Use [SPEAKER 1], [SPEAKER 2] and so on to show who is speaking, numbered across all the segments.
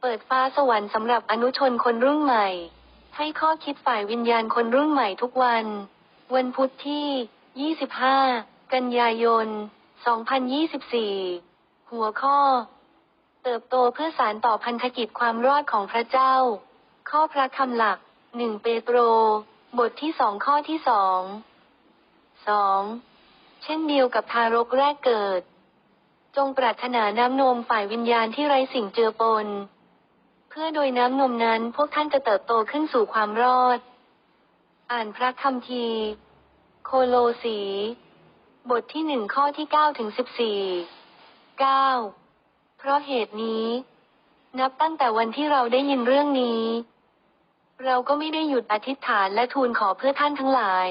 [SPEAKER 1] เปิดฟ้าสวรรค์สำหรับอนุชนคนรุ่นใหม่ ให้ข้อคิดฝ่ายวิญญาณคนรุ่นใหม่ทุกวัน วันพุธที่ 25 กันยายน 2024 หัวข้อ เติบโตเพื่อสารต่อพันธกิจความรอดของพระเจ้า ข้อพระคำหลัก 1 เปโตร บทที่สองข้อที่สองสองเช่นเดียวกับทารกแรกเกิด จงปรารถนาน้ำนมฝ่ายวิญญาณที่ไร้สิ่งเจือปน พื่อโดยน้ำนมนั้นพวกท่านจะเติบโตขึ้นสู่ความรอด อ่านพระคัมภีร์ โคโลสี บทที่หนึ่งข้อที่เก้าถึงสิบสี่เก้าเพราะเหตุนี้ นับตั้งแต่วันที่เราได้ยินเรื่องนี้ เราก็ไม่ได้หยุดอธิษฐานและทูลขอเพื่อท่านทั้งหลาย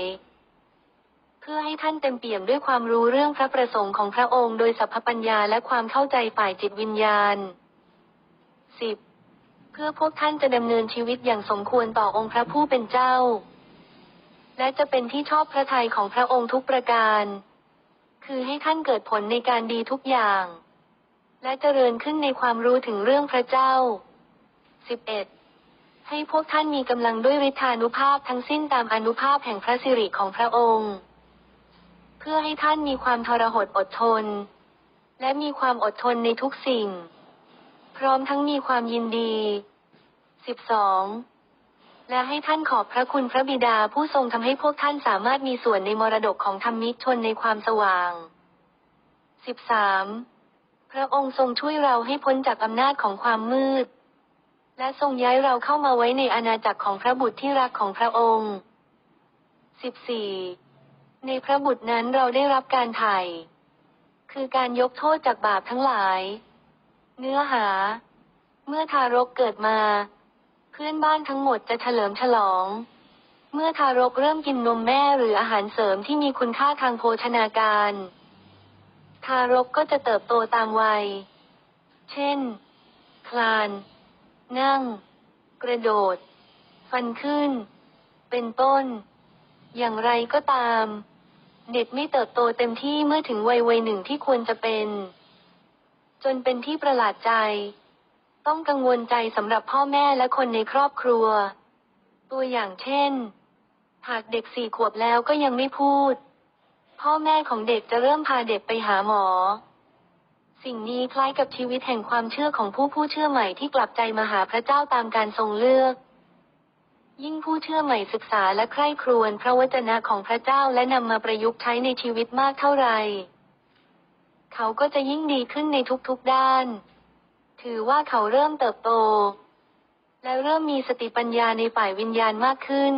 [SPEAKER 1] เพื่อให้ท่านเต็มเปี่ยมด้วยความรู้เรื่องพระประสงค์ของพระองค์โดยสัพพปัญญาและความเข้าใจฝ่ายจิตวิญญาณสิบ พื่อพวกท่านจะดำเนินชีวิตอย่างสมควรต่อองค์พระผู้เป็นเจ้า และจะเป็นที่ชอบพระทัยของพระองค์ทุกประการ คือให้ท่านเกิดผลในการดีทุกอย่าง และเจริญขึ้นในความรู้ถึงเรื่องพระเจ้า 11. ให้พวกท่านมีกำลังด้วยฤทธานุภาพทั้งสิ้นตามอนุภาพแห่งพระสิริของพระองค์ เพื่อให้ท่านมีความทรหดอดทน และมีความอดทนในทุกสิ่ง พร้อมทั้งมีความยินดี 12. และให้ท่านขอบพระคุณพระบิดาผู้ทรงทำให้พวกท่านสามารถมีส่วนในมรดกของธรรมิกชนในความสว่าง 13. พระองค์ทรงช่วยเราให้พ้นจากอำนาจของความมืด และทรงย้ายเราเข้ามาไว้ในอาณาจักรของพระบุตรที่รักของพระองค์ 14. ในพระบุตรนั้นเราได้รับการไถ่ คือการยกโทษจากบาปทั้งหลาย เนื้อหา เมื่อทารกเกิดมา เพื่อนบ้านทั้งหมดจะเฉลิมฉลอง เมื่อทารกเริ่มกินนมแม่หรืออาหารเสริมที่มีคุณค่าทางโภชนาการ ทารกก็จะเติบโตตามวัย เช่น คลาน นั่ง กระโดด ฟันขึ้น เป็นต้น อย่างไรก็ตาม เด็กไม่เติบโตเต็มที่เมื่อถึงวัยวัยหนึ่งที่ควรจะเป็น จนเป็นที่ประหลาดใจ ต้องกังวลใจสำหรับพ่อแม่และคนในครอบครัว ตัวอย่างเช่น หากเด็กสี่ขวบแล้วก็ยังไม่พูด พ่อแม่ของเด็กจะเริ่มพาเด็กไปหาหมอ สิ่งนี้คล้ายกับชีวิตแห่งความเชื่อของผู้ผู้เชื่อใหม่ที่กลับใจมาหาพระเจ้าตามการทรงเลือกยิ่งผู้เชื่อใหม่ศึกษาและใคร่ครวญพระวจนะของพระเจ้าและนำมาประยุกต์ใช้ในชีวิตมากเท่าไหร่ เขาก็จะยิ่งดีขึ้นในทุกๆด้าน ถือว่าเขาเริ่มเติบโต และเริ่มมีสติปัญญาในฝ่ายวิญญาณมากขึ้น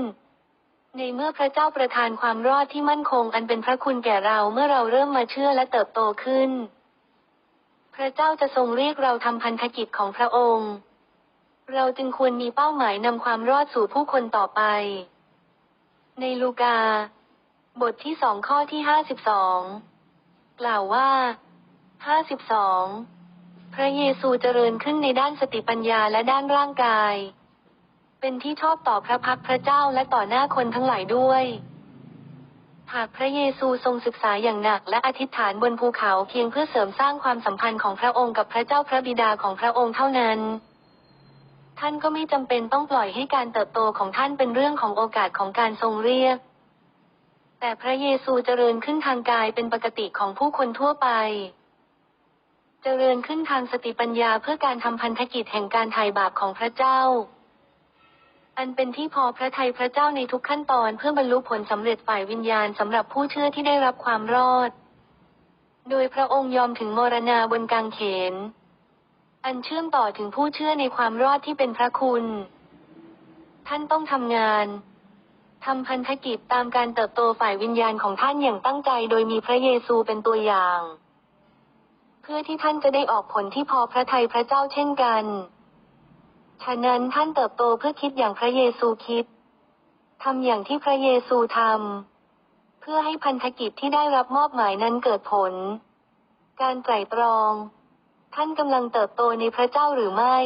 [SPEAKER 1] ในเมื่อพระเจ้าประทานความรอดที่มั่นคงอันเป็นพระคุณแก่เราเมื่อเราเริ่มมาเชื่อและเติบโตขึ้น พระเจ้าจะทรงเรียกเราทำพันธกิจของพระองค์ เราจึงควรมีเป้าหมายนำความรอดสู่ผู้คนต่อไป ในลูกา บทที่สองข้อที่ห้าสิบสอง กล่าวว่าห้าสิบสองพระเยซูเจริญขึ้นในด้านสติปัญญาและด้านร่างกาย เป็นที่ชอบต่อพระพักพระเจ้าและต่อหน้าคนทั้งหลายด้วย หากพระเยซูทรงศึกษาอย่างหนักและอธิษฐานบนภูเขาเพียงเพื่อเสริมสร้างความสัมพันธ์ของพระองค์กับพระเจ้าพระบิดาของพระองค์เท่านั้นท่านก็ไม่จำเป็นต้องปล่อยให้การเติบโตของท่านเป็นเรื่องของโอกาสของการทรงเรียก แต่พระเยซูเจริญขึ้นทางกายเป็นปกติของผู้คนทั่วไป เจริญขึ้นทางสติปัญญาเพื่อการทำพันธกิจแห่งการไถ่บาปของพระเจ้า อันเป็นที่พอพระทัยพระเจ้าในทุกขั้นตอนเพื่อบรรลุผลสำเร็จฝ่ายวิญญาณสำหรับผู้เชื่อที่ได้รับความรอด โดยพระองค์ยอมถึงมรณาบนกางเขน อันเชื่อมต่อถึงผู้เชื่อในความรอดที่เป็นพระคุณ ท่านต้องทำงาน ทำพันธกิจตามการเติบโตฝ่ายวิญญาณของท่านอย่างตั้งใจโดยมีพระเยซูเป็นตัวอย่าง เพื่อที่ท่านจะได้ออกผลที่พอพระทัยพระเจ้าเช่นกัน ฉะนั้นท่านเติบโตเพื่อคิดอย่างพระเยซูคิดทำอย่างที่พระเยซูทำเพื่อให้พันธกิจที่ได้รับมอบหมายนั้นเกิดผล การไตร่ตรอง ท่านกำลังเติบโตในพระเจ้าหรือไม่